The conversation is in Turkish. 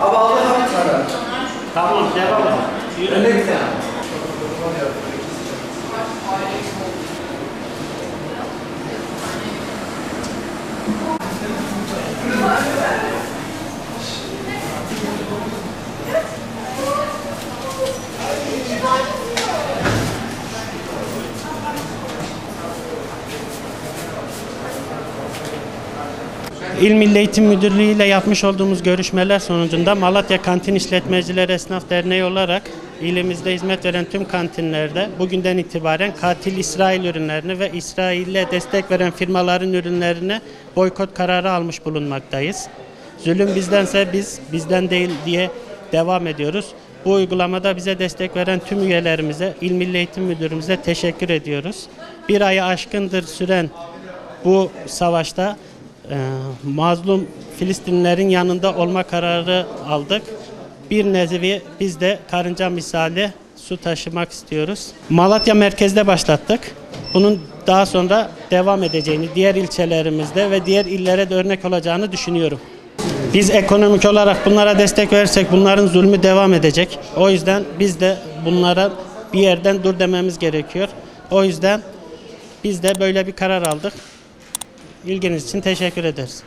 Abi hangi karar? Tamam devam et. Yürü. Önde bir tane. İl Milli Eğitim Müdürlüğü ile yapmış olduğumuz görüşmeler sonucunda Malatya Kantin İşletmeciler Esnaf Derneği olarak ilimizde hizmet veren tüm kantinlerde bugünden itibaren katil İsrail ürünlerini ve İsrail'e destek veren firmaların ürünlerini boykot kararı almış bulunmaktayız. Zulüm bizdense biz bizden değil diye devam ediyoruz. Bu uygulamada bize destek veren tüm üyelerimize, İl Milli Eğitim Müdürümüze teşekkür ediyoruz. Bir ayı aşkındır süren bu savaşta mazlum Filistinlilerin yanında olma kararı aldık. Bir nevi biz de karınca misali su taşımak istiyoruz. Malatya merkezde başlattık. Bunun daha sonra devam edeceğini, diğer ilçelerimizde ve diğer illere de örnek olacağını düşünüyorum. Biz ekonomik olarak bunlara destek verirsek bunların zulmü devam edecek. O yüzden biz de bunlara bir yerden dur dememiz gerekiyor. O yüzden biz de böyle bir karar aldık. İlginiz için teşekkür ederiz.